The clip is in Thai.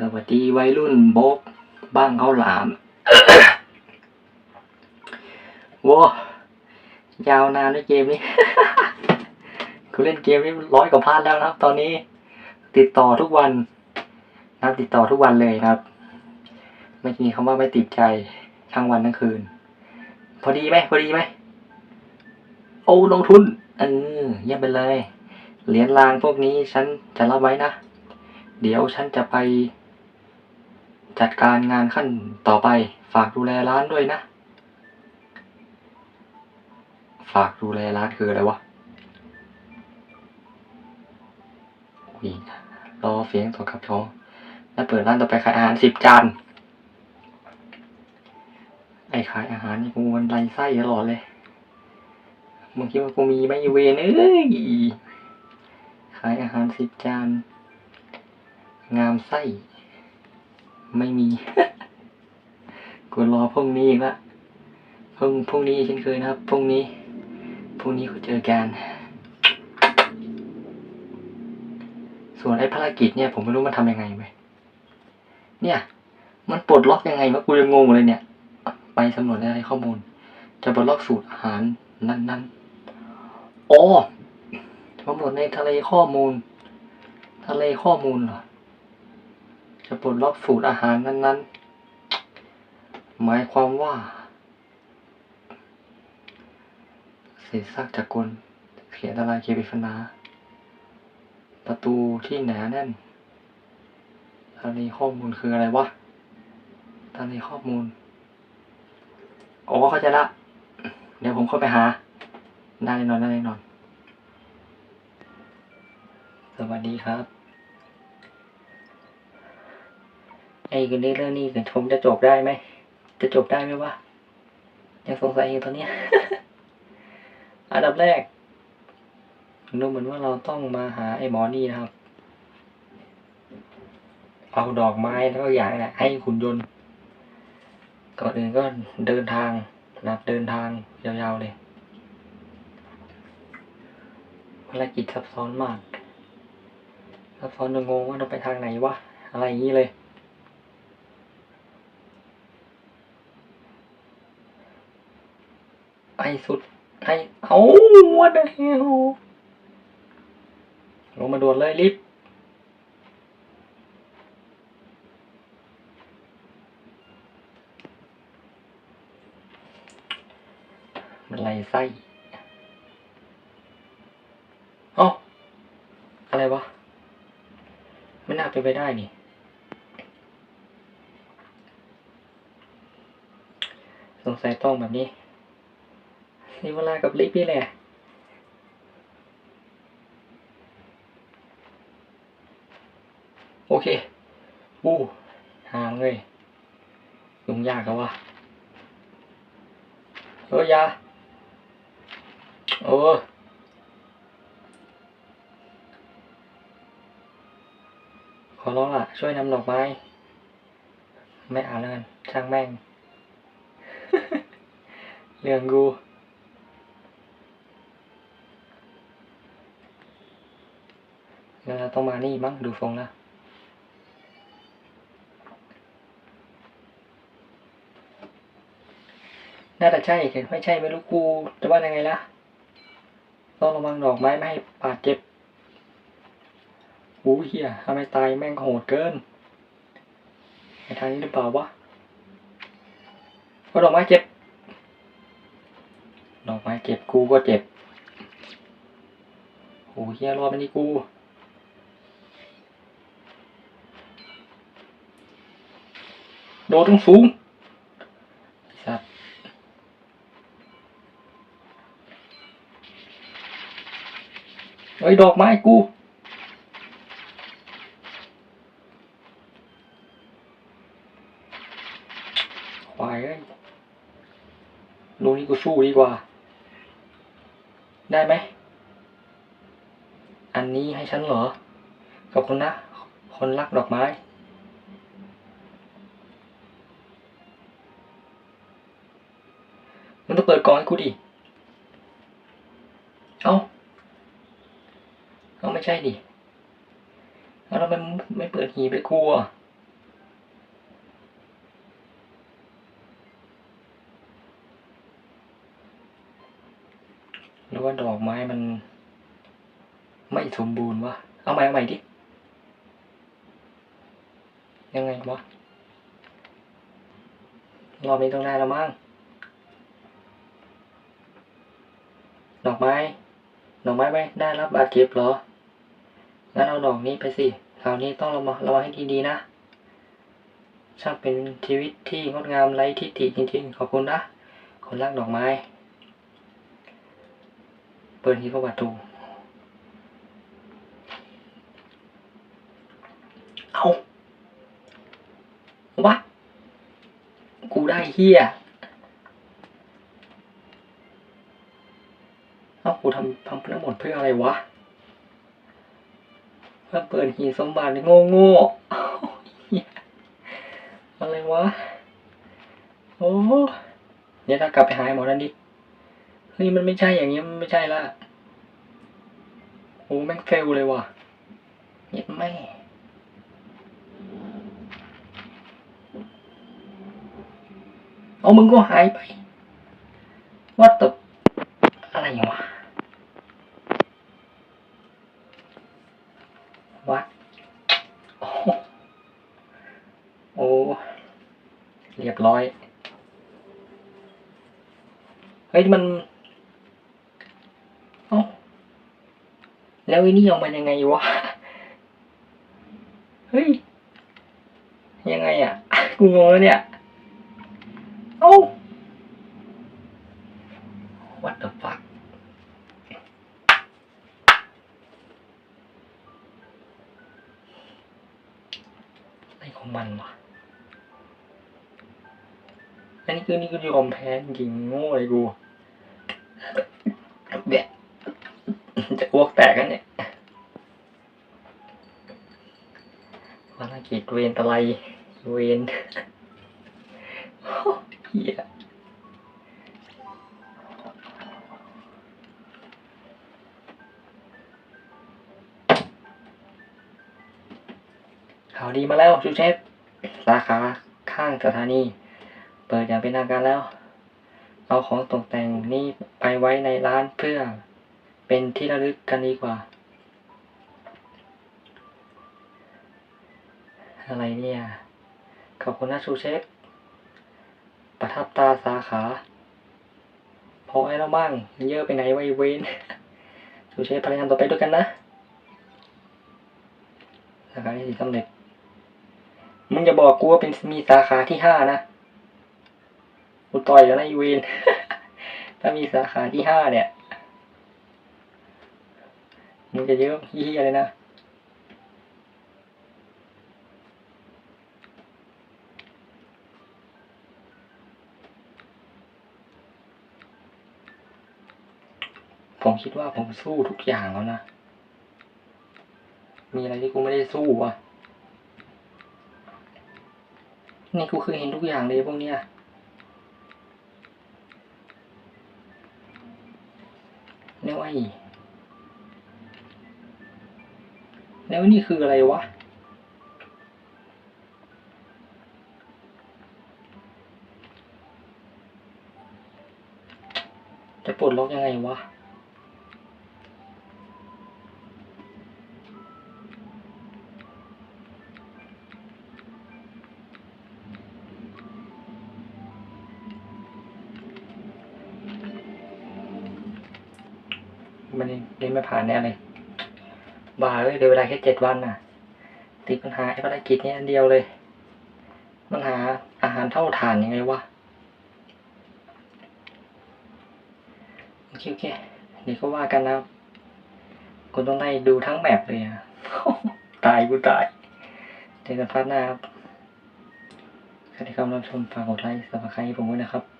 สวัสดีวัยรุ่นโบกบ้างเขาหลามว้ายาวนานด้วยเกมนี้กูเล่นเกมนี้ร้อยกว่าพาร์ทแล้วนะครับ ตอนนี้ ติดต่อทุกวันนะครับติดต่อทุกวันเลยนะครับ ไม่มีคำว่าไม่ติดใจทั้งวันทั้งคืน พอดีไหมพอดีไหมโอ้ลงทุนเออเยี่ยมไปเลย เหรียญรางพวกนี้ฉันจะรับไว้นะ เดี๋ยวฉันจะไป จัดการงานขั้นต่อไป ฝากดูแลร้านด้วยนะ ฝากดูแลร้านคืออะไรวะอุ้ยรอเสียงตัวกับท้องแล้วเปิดร้านต่อไปขายอาหารสิบจาน ไอ้ขายอาหารนี่กูมันไรไส้ตลอดเลย มึงคิดว่ากูมีไหมเวนเอ้ย ขายอาหารสิบจาน งามไส้ ไม่มีกูรอพรุ่งนี้อีกละพรุ่งพรุ่งนี้เช่นเคยนะครับพรุ่งนี้พรุ่งนี้เขาเจอกันส่วนไอ้ภารกิจเนี่ย ผมไม่รู้มันทำยังไงไหมเนี่ย มันปลดล็อกยังไงวะกูยังงงเลยเนี่ย ไปสำรวจอะไรข้อมูล จะปลดล็อกสูตรอาหารนั้นๆอ๋อสำรวจในทะเลข้อมูล ทะเลข้อมูลเหรอ จะปลดล็อกสูตรอาหารนั้นๆ หมายความว่า เศษซากจากกลเขียนอะไรเคปิฟนา ประตูที่หนาแน่นทะเลข้อมูลคืออะไรวะทะเลข้อมูลโอ้เข้าใจละ เดี๋ยวผมเข้าไปหาได้แน่นอนได้แน่นอน สวัสดีครับ ไอ้กันเรื่องนี้กันผมจะจบได้ไหม จะจบได้ไหมวะยังสงสัยอยู่ตอนนี้ อันดับแรกดูเหมือนว่าเราต้องมาหาไอ้หมอนี่นะครับ เอาดอกไม้แล้วก็อย่างนี้แหละให้ขุนยนต์ก่อนอื่นก็เดินทางนับเดินทางยาวๆเลยภารกิจซับซ้อนมากซับซ้อนจนงงว่าเราไปทางไหนวะ อะไรอย่างนี้เลย อ้สุดไอ้เอา what the hell ลงมาด่วนเลยรีบมันไรไส้เอ้าอะไรวะ ไม่น่าเป็นไปได้นี่สงสัยต้องแบบนี้ นี่เวลากับลิฟต์นี่แหละโอเคอู้ห่างเลยยุ่งยากอะวะเออยาเออขอร้องล่ะ ช่วยนำดอกไม้ ไม่อ่านแล้วกันช่างแม่ง เรื่องกู งั้ นเราต้องมานี่มั้งดูทรงแล้วน่าจะใช่เห็นไม่ใช่ไม่รู้กูจะว่ายังไงล่ะ ต้องระวังดอกไม้ไม่ให้บาดเจ็บอู้เฮียทำไมตายแม่งโหดเกินในทางนี้หรือเปล่าวะก็ดอกไม้เจ็บ ดอกไม้เจ็บกูก็เจ็บโอ้เฮียรอดมันนี่กู โดดต้องสูงไอ้สัตว์เฮ้ยดอกไม้กูควายเอ้ยลูกนี้กูสู้ดีกว่า ได้ไหม อันนี้ให้ฉันเหรอ ขอบคุณนะ คนรักดอกไม้ มันต้องเปิดก่อนกูดิ เอ้าเอ้าไม่ใช่ดิเล้วทำไม่ไม่เปิดหีไปกลัวหรือว่าดอกไม้มัน ไม่สมบูรณ์วะ เอาใหม่เอาใหม่ดิ ยังไงวะ รอบนี้ต้องได้แล้วมั้ง ดอกไม้ดอกไม้ไม่ได้รับบาดเจ็บเหรอ งั้นเอาดอกนี้ไปสิคราวนี้ต้องระวังระวังให้ดีๆนะ ช่างเป็นชีวิตที่งดงามไร้ทิฏฐิจริงๆ ขอบคุณนะ คนรักดอกไม้ เปิดฮีพประตูเอาวะ กูได้เฮียเอา กูทำทำทั้งหมดเพื่ออะไรวะเพื่อเปิดหีสมบัติโง่โง่อาเหี้ยอะไรวะ โอ้เดี๋ยถ้ากลับไปหาหมอนั่นดิเฮ้ยมันไม่ใช่อย่างนี้มันไม่ใช่ละโอ้แม่งเฟลเลยว่ะเย็ดแม่เอามึงก็หายไปวัดตบอะไรวะ วัด โอ้โหโอ้ เรียบร้อย เฮ้ยมันเอ้าแล้วไอ้นี่เอามันยังไงวะ เฮ้ย ยังไงอะ กูงงแล้วเนี่ย เอ้า what the fuck อะไรของมันวะอันนี้คือนี่คือยอมแพ้จริงโง่เลยกูแบะจะอ้ วกแตกกันเนี่ยภารกิจเวนตะไลเวนเฮียข่าวดีมาแล้วชูเชฟสาขาข้างสถานี เปิดอย่างเป็นทางการแล้ว เอาของตกแต่งนี่ไปไว้ในร้านเพื่อ เป็นที่ระลึกกันดีกว่า อะไรเนี่ย ขอบคุณนะชูเชฟประทับตาสาขา พอให้แล้วบ้าง เยอะไปไหนไวะไอ้เวนชูเชฟพลังงานต่อไปด้วยกันนะสาขาที่สี่สำเร็จ มึงจะบอกกูว่าเป็นมีสาขาที่ห้านะกูต่อยแล้วนะอีเวนถ้ามีสาขาที่ห้าเนี่ย มึงจะเยอะเยี่ยเลยนะผมคิดว่าผมสู้ทุกอย่างแล้วนะ มีอะไรที่กูไม่ได้สู้วะนี่กูเคยเห็นทุกอย่างเลยพวกเนี้ยแล้วไอ้ แล้วนี่คืออะไรวะ จะปลดล็อกยังไงวะมันเรียนไม่ผ่านแน่เลย บ้าเลยเดี๋ยวเวลาแค่เจ็ดวันน่ะ ติดปัญหาไอ้ภารกิจนี้อันเดียวเลย มันหาอาหารเท่าฐานยังไงวะ โอเคโอเคเดี๋ยวก็ว่ากันนะคุณต้องได้ดูทั้งแมปเลยอะตายกูตายเจอกันพาร์ทหน้าครับสวัสดีครับรับชมฝากกดไลค์สับสไครต์ผมด้วยนะครับ